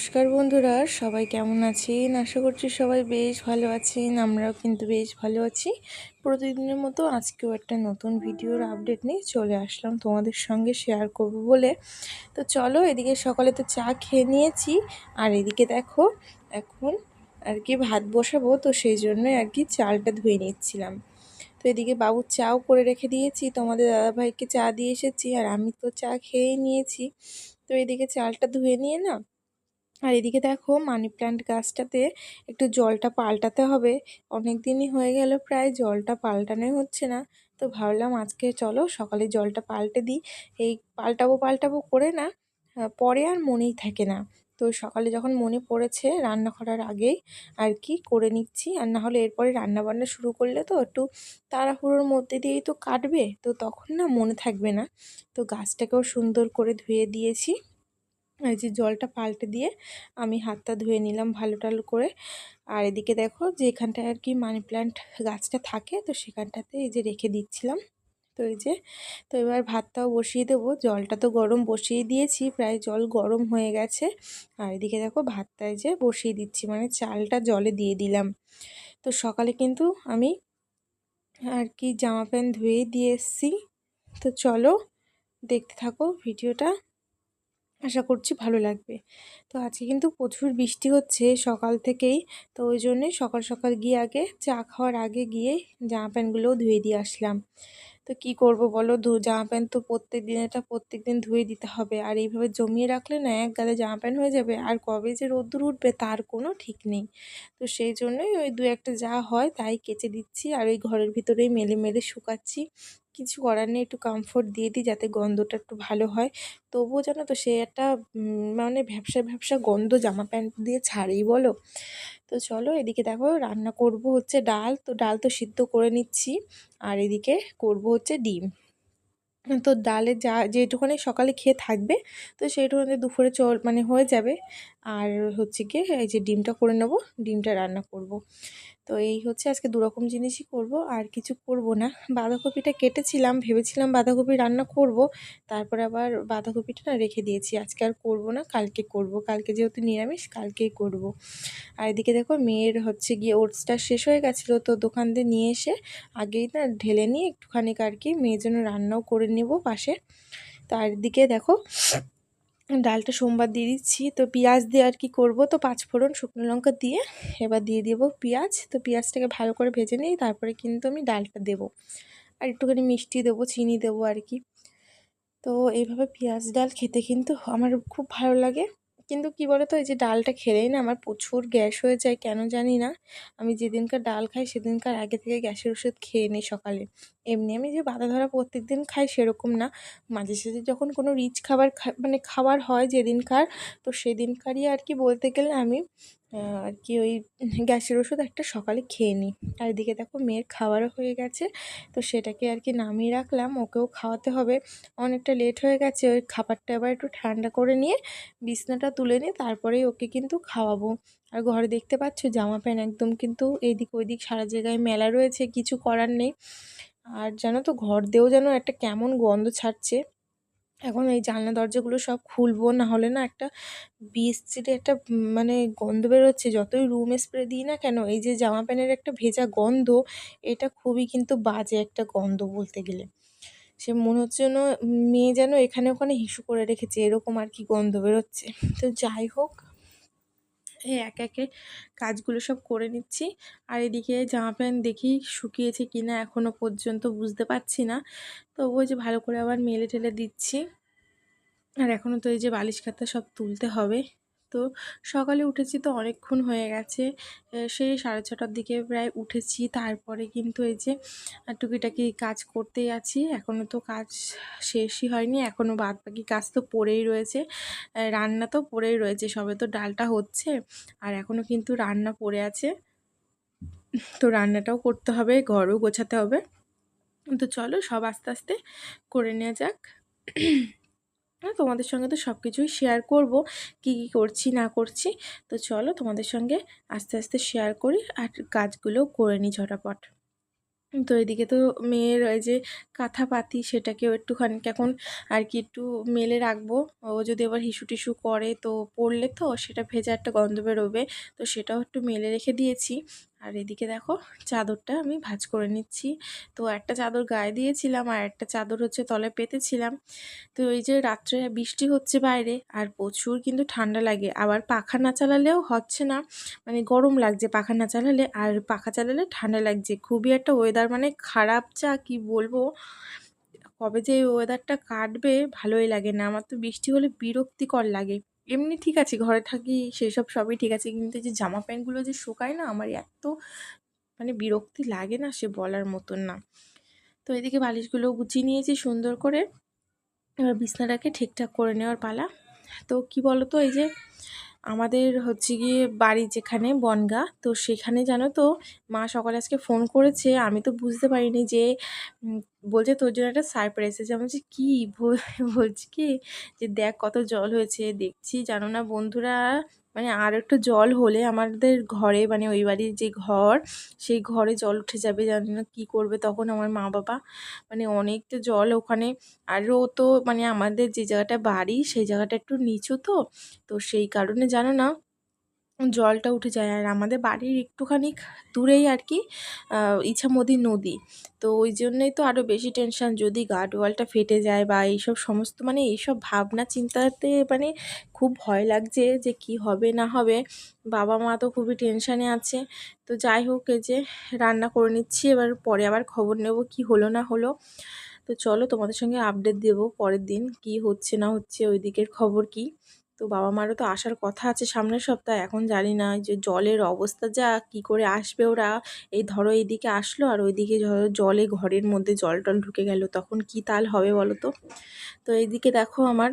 নমস্কার বন্ধুরা, সবাই কেমন আছেন? আশা করছি সবাই বেশ ভালো আছেন, আমরাও কিন্তু বেশ ভালো আছি। প্রতিদিনের মতো আজকেও একটা নতুন ভিডিওর আপডেট নিয়ে চলে আসলাম তোমাদের সঙ্গে শেয়ার করব বলে। তো চলো এদিকে সকালে তো চা খেয়ে নিয়েছি, আর এদিকে দেখো, এখন আর কি ভাত বসাবো, তো সেই জন্য আর কি চালটা ধুয়ে নিচ্ছিলাম। তো এদিকে বাবুর চাও করে রেখে দিয়েছি, তোমাদের দাদাভাইকে চা দিয়ে এসেছি, আর আমি তো চা খেয়েই নিয়েছি। তো এদিকে চালটা ধুয়ে নিয়ে না আর এদিকে দেখো মানি প্ল্যান্ট গাছটাতে একটু জলটা পাল্টাতে হবে। অনেক দিনই হয়ে গেল প্রায়, জলটা পাল্টানোই হচ্ছে না। তো ভাবলাম আজকে চলো সকালে জলটা পাল্টে দিই। এই পাল্টাবো পাল্টাবো করে না পরে আর মনেই থাকে না। তো সকালে যখন মনে পড়েছে রান্না করার আগেই আর কি করে নিচ্ছি। আর না হলে এরপরে রান্না বান্না শুরু করলে তো একটু তাড়াহুড়োর মধ্যে দিয়েই তো কাটবে, তো তখন না মনে থাকবে না। তো গাছটাকেও সুন্দর করে ধুয়ে দিয়েছি। এই যে জলটা পাল্টে দিয়ে আমি হাতটা ধুয়ে নিলাম ভালো টালো করে। আর এদিকে দেখো যে এখানটায় আর কি মানি প্ল্যান্ট গাছটা থাকে, তো সেখানটাতে এই যে রেখে দিচ্ছিলাম। তো এই যে, তো এবার ভাতটাও বসিয়ে দেবো। জলটা তো গরম বসিয়ে দিয়েছি, প্রায় জল গরম হয়ে গেছে। আর এদিকে দেখো ভাতটায় যে বসিয়ে দিচ্ছি মানে চালটা জলে দিয়ে দিলাম। তো সকালে কিন্তু আমি আর কি জামা প্যান্ট ধুয়েই দিয়ে এসছি। তো চলো দেখতে থাকো ভিডিওটা। আশা করছি ভালো লাগবে। তো আজকে কিন্তু প্রচুর বৃষ্টি হচ্ছে সকাল থেকেই। তো ওই জন্যে সকাল সকাল গিয়ে আগে চা খাওয়ার আগে গিয়ে জামা প্যান্টগুলোও ধুয়ে দিয়ে আসলাম। তো কি করব বলো? ধু, জামা প্যান্ট তো প্রত্যেক দিন, এটা প্রত্যেক দিন ধুয়ে দিতে হবে। আর এইভাবে জমিয়ে রাখলে না এক গালে জামা প্যান্ট হয়ে যাবে। আর কবে যে রোদ্দুর উঠবে তার কোনো ঠিক নেই। তো সেই জন্যই ওই দু একটা যা হয় তাই কেচে দিচ্ছি আর ওই ঘরের ভিতরেই মেলে মেলে শুকাচ্ছি। কিছু করার নেই, একটু কমফোর্ট দিয়ে দিই যাতে গন্ধটা একটু ভালো হয়। তবুও জানো তো সে একটা মানে ভ্যাবসা ভ্যাবসা গন্ধ জামা প্যান্ট দিয়ে ছাড়েই বলো। তো চলো এদিকে দেখো রান্না করব হচ্ছে ডাল। তো ডাল তো সিদ্ধ করে নিচ্ছি আর এদিকে করব হচ্ছে ডিম। তো ডালে যা যেটুখানি সকালে খেয়ে থাকবে, তো সেইটুখানি দুপুরে চল মানে হয়ে যাবে। আর হচ্ছে গিয়ে এই যে ডিমটা করে নেব, ডিমটা রান্না করব। তো এই হচ্ছে আজকে দুরকম জিনিসই করব, আর কিছু করব না। বাঁধাকপিটা কেটেছিলাম, ভেবেছিলাম বাঁধাকপি রান্না করব, তারপরে আবার বাঁধাকপিটা না রেখে দিয়েছি। আজকে আর করব না, কালকে করব। কালকে যেহেতু নিরামিষ, কালকেই করব। আর এদিকে দেখো মেয়ের হচ্ছে গিয়ে ওটসটা শেষ হয়ে গেছিল, তো দোকান দিয়ে নিয়ে এসে আগেই না ঢেলে নিয়ে একটুখানি আর কি মেয়ের জন্য রান্নাও করে নেব পাশে। তার দিকে দেখো ডালটা সোমবার দিয়ে দিচ্ছি। তো পেঁয়াজ দিয়ে আর কি করব? তো পাঁচ ফোড়ন শুকনো লঙ্কা দিয়ে এবার দিয়ে দেবো পেঁয়াজ। তো পেঁয়াজটাকে ভালো করে ভেজে নিই তারপরে কিন্তু আমি ডালটা দেব। আর একটুখানি মিষ্টি দেবো, চিনি দেবো আর কি। তো এইভাবে পেঁয়াজ, ডাল খেতে কিন্তু আমার খুব ভালো লাগে। কিন্তু কি বলো তো এই যে ডালটা খেলেই না আমার প্রচুর গ্যাস হয়ে যায়, কেন জানি না। আমি যেদিনকার ডাল খাই সেদিনকার আগে থেকে গ্যাসের ওষুধ খেয়ে নিই সকালে। এমনি আমি যে বাধা ধরা প্রত্যেক দিন খাই সেরকম না। মাঝে সাঝে যখন কোনো রিচ খাবার মানে খাবার হয় যেদিনকার, তো সেদিনকারই আর কি বলতে গেলে আমি আর কি ওই গ্যাসের ওষুধ একটা সকালে খেয়ে নিই। আর এদিকে দেখো মেয়ের খাওয়ারও হয়ে গেছে, তো সেটাকে আর কি নামিয়ে রাখলাম। ওকেও খাওয়াতে হবে। অনেকটা লেট হয়ে গেছে, ওই খাবারটা এবার একটু ঠান্ডা করে নিয়ে বিছনাটা তুলে নিয়ে তারপরেই ওকে কিন্তু খাওয়াবো। আর ঘরে দেখতে পাচ্ছ জামা প্যান্ট একদম কিন্তু এইদিক ওইদিক সারা জায়গায় মেলা রয়েছে, কিছু করার নেই। আর জানো তো, ঘর দিয়েও যেন একটা কেমন গন্ধ ছাড়ছে। এখন এই জানলা দরজাগুলো সব খুলবো না হলে না একটা বিশ্রী একটা মানে গন্ধ বেরোচ্ছে। যতই রুম স্প্রে দিই না কেন, এই যে জামা প্যান্টের একটা ভেজা গন্ধ, এটা খুবই কিন্তু বাজে একটা গন্ধ বলতে গেলে। সে মনে হচ্ছে যেন, মেয়ে যেন এখানে ওখানে হিসু করে রেখেছে, এরকম আর কি গন্ধ বেরোচ্ছে। তো যাই হোক এই এক একে কাজগুলো সব করে নিচ্ছি। আর এদিকে জামা প্যান্ট দেখি শুকিয়েছে কি না এখনও পর্যন্ত বুঝতে পারছি না। তো ওই যে ভালো করে আবার মেলে টেলে দিচ্ছি। আর এখনও তো এই যে বালিশ খাতা সব তুলতে হবে। তো সকালে উঠেছি তো অনেকক্ষণ হয়ে গেছে। সেই সাড়ে ছটার দিকে প্রায় উঠেছি। তারপরে কিন্তু এই যে টুকিটাকি কাজ করতেই আছি। এখনও তো কাজ শেষই হয়নি। এখনও বাদ বাকি কাজ তো পড়েই রয়েছে। রান্না তো পড়েই রয়েছে। সবে তো ডালটা হচ্ছে আর এখনও কিন্তু রান্না পড়ে আছে। তো রান্নাটাও করতে হবে, ঘরও গোছাতে হবে। তো চলো সব আস্তে আস্তে করে নেওয়া যাক। হ্যাঁ তোমাদের সঙ্গে তো সব কিছুই শেয়ার করব, কি কি করছি, না করছি। তো চলো তোমাদের সঙ্গে আস্তে আস্তে শেয়ার করি আর কাজগুলোও করে নিই ঝটাপট। তো এদিকে তো মেয়ের ওই যে কাঁথা পাতি সেটাকেও একটুখানি এখন আর কি একটু মেলে রাখব। ও যদি আবার হিসু টিসু করে তো পড়লে তো সেটা ভেজা একটা গন্ধ বেরোবে, তো সেটাও একটু মেলে রেখে দিয়েছি। আর এদিকে দেখো চাদরটা আমি ভাজ করে নিচ্ছি। তো একটা চাদর গায়ে দিয়েছিলাম আর একটা চাদর হচ্ছে তলায় পেতেছিলাম। তো এই যে রাত্রে বৃষ্টি হচ্ছে বাইরে আর প্রচুর কিন্তু ঠান্ডা লাগে। আবার পাখা না চালালেও হচ্ছে না মানে গরম লাগছে পাখা না চালালে। আর পাখা চালালে ঠান্ডা লাগছে। খুবই একটা ওয়েদার মানে খারাপ যা কি বলব? কবে যে ওয়েদারটা কাটবে ভালোই লাগে না। আমার তো বৃষ্টি হলে বিরক্তিকর লাগে। এমনি ঠিক আছে, ঘরে থাকি সেসব সবই ঠিক আছে। কিন্তু যে জামা প্যান্টগুলো যে শুকায় না, আমার এত মানে বিরক্তি লাগে না সে বলার মতন না। তো এদিকে বালিশগুলো গুছিয়ে নিয়েছি সুন্দর করে। এবার বিছনাটাকে ঠিকঠাক করে নেওয়ার পালা। তো কি বলো তো এই যে আমাদের হচ্ছে গিয়ে বাড়ি যেখানে বনগা, তো সেখানে জানো তো মা সকালে আজকে ফোন করেছে। আমি তো বুঝতে পারিনি যে বলছে, তোর জন্য একটা সারপ্রাইজ আছে। আমি বলছি, কী? বলছি কি, যে দেখ কত জল হয়েছে, দেখছি। জানো না বন্ধুরা মানে আর একটু জল হলে আমাদের ঘরে মানে ওই বাড়ির যে ঘর, সেই ঘরে জল উঠে যাবে, জানি না কী করবে তখন আমার মা বাবা। মানে অনেকটা জল ওখানে আরও তো মানে আমাদের যে জায়গাটা বাড়ি, সেই জায়গাটা একটু নিচু তো তো সেই কারণে জানো না জলটা উঠে যায় আর আমাদের বাড়ির একটুখানি দূরেই আর কি ইছামতি নদী। তো ওই জন্যই তো আরও বেশি টেনশান যদি গার্ডওয়ালটা ফেটে যায় বা এইসব সমস্ত মানে এইসব ভাবনা চিন্তাতে মানে খুব ভয় লাগছে যে কি হবে না হবে। বাবা মা তো খুবই টেনশানে আছে। তো যাই হোক, এই যে রান্না করে নিচ্ছি, এবার পরে আবার খবর নেব কি হলো না হলো। তো চলো তোমাদের সঙ্গে আপডেট দেবো পরের দিন কি হচ্ছে না হচ্ছে, ওই দিকের খবর কি। তো বাবা মারও তো আসার কথা আছে সামনের সপ্তাহে, এখন জানি না যে জলের অবস্থা যা, কি করে আসবে ওরা? এই ধরো এইদিকে আসলো আর ওইদিকে ধরো জলে ঘরের মধ্যে জল টল ঢুকে গেল, তখন কি তাল হবে বলো তো? তো এইদিকে দেখো আমার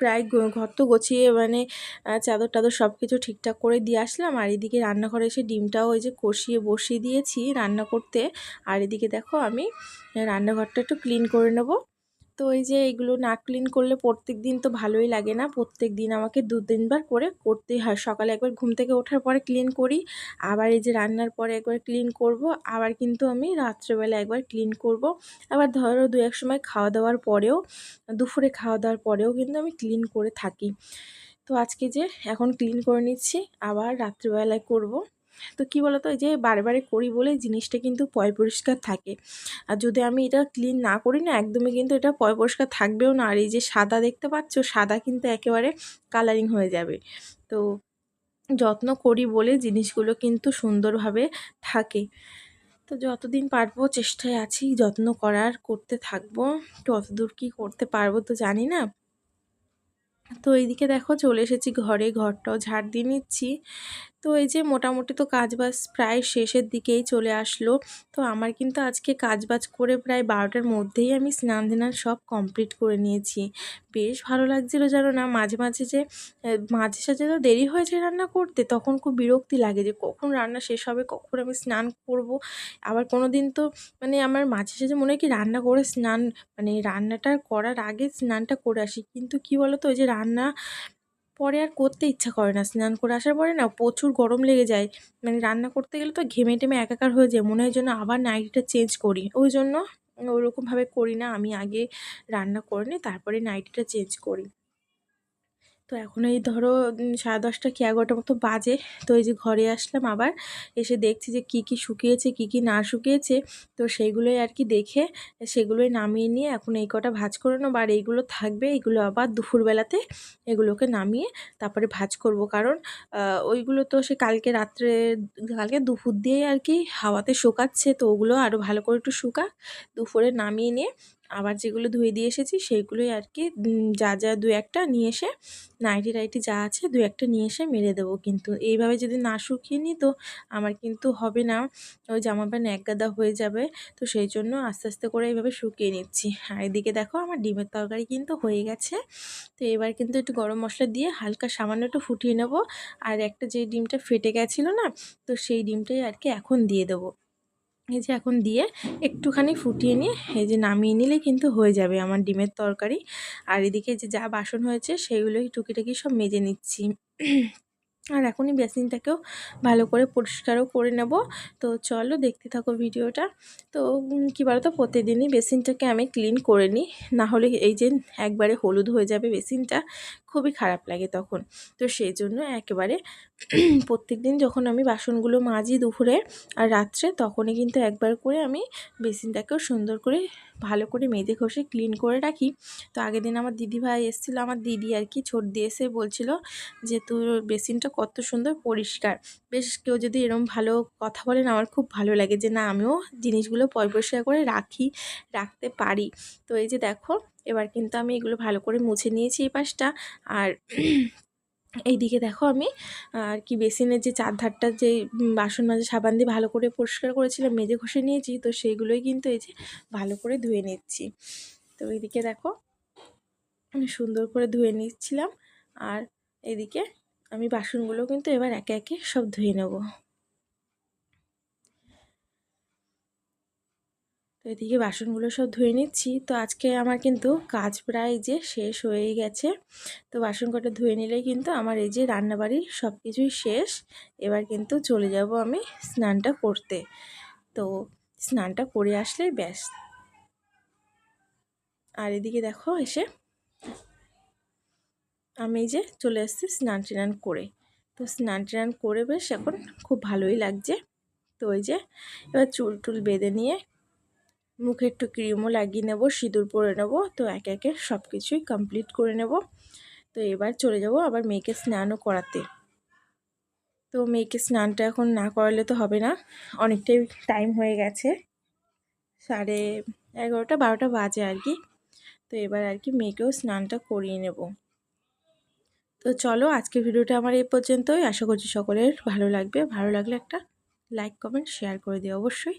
প্রায় ঘর তো গুছিয়ে মানে চাদর টাদর সব কিছু ঠিকঠাক করে দিয়ে আসলাম। আর এদিকে রান্নাঘরে এসে ডিমটাও ওই যে কষিয়ে বসিয়ে দিয়েছি রান্না করতে। আর এদিকে দেখো আমি রান্নাঘরটা একটু ক্লিন করে নেব। তো এই যে এগুলো না ক্লিন করলে প্রত্যেক দিন তো ভালোই লাগে না। প্রত্যেক দিন আমাকে দু তিনবার করে করতেই হয়। সকালে একবার ঘুম থেকে ওঠার পরে ক্লিন করি, আবার এই যে রান্নার পরে একবার ক্লিন করব, আবার কিন্তু আমি রাত্রেবেলা একবার ক্লিন করব। আবার ধরো দু এক সময় খাওয়া দাওয়ার পরেও, দুপুরে খাওয়া দাওয়ার পরেও কিন্তু আমি ক্লিন করে থাকি। তো আজকে যে এখন ক্লিন করে নিচ্ছি, আবার রাত্রিবেলায় করব। তো কি বলতো যে বারে বারে করি বলে জিনিসটা কিন্তু পয় পরিষ্কার থাকে। আর যদি আমি এটা ক্লিন না করি না, একদমই কিন্তু এটা পয় পরিষ্কার থাকবেও না। আর এই যে সাদা দেখতে পাচ্ছ, সাদা কিন্তু একেবারে কালারিং হয়ে যাবে। তো যত্ন করি বলে জিনিসগুলো কিন্তু সুন্দরভাবে থাকে। তো যতদিন পারব চেষ্টায় আছি, যত্ন করার, করতে থাকব। কতদূর কী করতে পারব তো জানি না। তো এইদিকে দেখো চলে এসেছি ঘরে, ঘরটাও ঝাড় দিয়ে নিচ্ছি। তো এই যে মোটামুটি তো কাজবাজ প্রায় শেষের দিকেই চলে আসলো। তো আমার কিন্তু আজকে কাজবাজ করে প্রায় বারোটার মধ্যেই আমি স্নান ধান সব কমপ্লিট করে নিয়েছি। বেশ ভালো লাগছিল জানো না, মাঝে মাঝে যে মাঝে সাঝে তো দেরি হয়েছে রান্না করতে, তখন খুব বিরক্তি লাগে যে কখন রান্না শেষ হবে, কখন আমি স্নান করব। আবার কোনো দিন তো মানে আমার মাঝে সাঝে মনে হয় কি রান্না করে স্নান মানে রান্নাটা করার আগে স্নানটা করে আসি। কিন্তু কি বলো তো ওই যে রান্না পরে আর করতে ইচ্ছা করে না। স্নান করে আসার পরে না প্রচুর গরম লেগে যায়। মানে রান্না করতে গেলে তো ঘেমে টেমে একাকার হয়ে যায়। মনে হয় যেন আবার নাইটিটা চেঞ্জ করি। ওই জন্য ওরকমভাবে করি না। আমি আগে রান্না করে নিই, তারপরে নাইটিটা চেঞ্জ করি। তো এখন এই ধরো সাড়ে দশটা কি এগারোটার মতো বাজে। তো এই যে ঘরে আসলাম আবার, এসে দেখছি যে কি কি শুকিয়েছে, কি কি না শুকিয়েছে। তো সেইগুলোই আর কি দেখে, সেগুলোই নামিয়ে নিয়ে এখন এই কটা ভাজ করে নেব। আর এইগুলো থাকবে এগুলো আবার দুপুরবেলাতে এগুলোকে নামিয়ে তারপরে ভাজ করব। কারণ ওইগুলো তো সে কালকে রাত্রে, কালকে দুপুর দিয়েই আর কি হাওয়াতে শুকাচ্ছে। তো ওগুলো আরও ভালো করে একটু শুকাক দুপুরে নামিয়ে নিয়ে আবার যেগুলো ধুয়ে দিয়ে এসেছি, সেইগুলোই আর কি যা যা দু একটা নিয়ে এসে, নাইটি টাইটি যা আছে দু একটা নিয়ে এসে মেরে দেবো কিন্তু। এইভাবে যদি না শুকিয়ে নিই তো আমার কিন্তু হবে না। ওই জামা প্যান্ট এক গাদা হয়ে যাবে, তো সেই জন্য আস্তে আস্তে করে এইভাবে শুকিয়ে নিচ্ছি। আর এদিকে দেখো আমার ডিমের তরকারি কিন্তু হয়ে গেছে। তো এবার কিন্তু একটু গরম মশলা দিয়ে হালকা সামান্য একটু ফুটিয়ে নেব। আর একটা যে ডিমটা ফেটে গেছিল না, তো সেই ডিমটাই আর কি এখন দিয়ে দেবো। এই যে এখন দিয়ে একটুখানি ফুটিয়ে নিয়ে এই যে নামিয়ে নিলে কিন্তু হয়ে যাবে আমার ডিমের তরকারি। আর এদিকে যে যা বাসন হয়েছে সেগুলোই টুকিটাকি সব মেজে নিচ্ছি। আর এখনই বেসিনটাকেও ভালো করে পরিষ্কারও করে নেব। তো চলো দেখতে থাকো ভিডিওটা। তো কী বলতো, প্রতিদিনই বেসিনটাকে আমি ক্লিন করে নিই। না হলে এই যে একবারে হলুদ হয়ে যাবে বেসিনটা। খুবই খারাপ লাগে তখন। তো সেই জন্য একেবারে প্রত্যেক দিন যখন আমি বাসনগুলো মাজি দুপুরে আর রাত্রে, তখনই কিন্তু একবার করে আমি বেসিনটাকেও সুন্দর করে, ভালো করে মেজে ঘষে ক্লিন করে রাখি। তো আগের দিন আমার দিদি ভাই এসেছিল, আমার দিদি আর কি ছোট দিয়ে এসে বলছিল যে, তোর বেসিনটা কত সুন্দর পরিষ্কার। বেশ কেউ যদি এরম ভালো কথা বলেন, আমার খুব ভালো লাগে যে, না, আমিও জিনিসগুলো পরিষ্কার করে রাখি, রাখতে পারি। তো এই যে দেখো এবার কিন্তু আমি এগুলো ভালো করে মুছে নিয়েছি এই পাশটা। আর এইদিকে দেখো আমি, আর কি বেসিনের যে চারধারটা যে বাসন মাজে, সাবান দিয়ে ভালো করে পরিষ্কার করেছিলাম, মেজে ঘষে নিয়েছি, তো সেইগুলোই কিন্তু এই যে ভালো করে ধুয়ে নিচ্ছি। তো এইদিকে দেখো, আমি সুন্দর করে ধুয়ে নিচ্ছিলাম, আর এদিকে আমি বাসনগুলো কিন্তু এবার একে একে সব ধুয়ে নেব। তো এদিকে বাসনগুলো সব ধুয়ে নিচ্ছি। তো আজকে আমার কিন্তু কাজ প্রায় যে শেষ হয়েই গেছে। তো বাসন কটা ধুয়ে নিলেই কিন্তু আমার এই যে রান্নাবাড়ি সব কিছুই শেষ। এবার কিন্তু চলে যাব আমি স্নানটা করতে। তো স্নানটা করে আসলেই ব্যাস। আর এদিকে দেখো এসে আমি যে চলে এসেছি স্নান টান করে। তো স্নান টান করে বেশ এখন খুব ভালোই লাগছে। তো ওই যে এবার চুল টুল বেঁধে নিয়ে মুখে একটু ক্রিমও লাগিয়ে নেব, সিঁদুর পরে নেব, তো একে একে সব কিছুই কমপ্লিট করে নেব। তো এবার চলে যাব আবার মেয়েকে স্নানও করাতে। তো মেয়েকে স্নানটা এখন না করালে তো হবে না, অনেকটাই টাইম হয়ে গেছে। সাড়ে এগারোটা, বারোটা বাজে আর কি। তো এবার আর কি মেয়েকেও স্নানটা করিয়ে নেব। তো চলো আজকের ভিডিওটা আমার এই পর্যন্তই। আশা করছি সকলের ভালো লাগবে। ভালো লাগলে একটা লাইক কমেন্ট শেয়ার করে দিও অবশ্যই।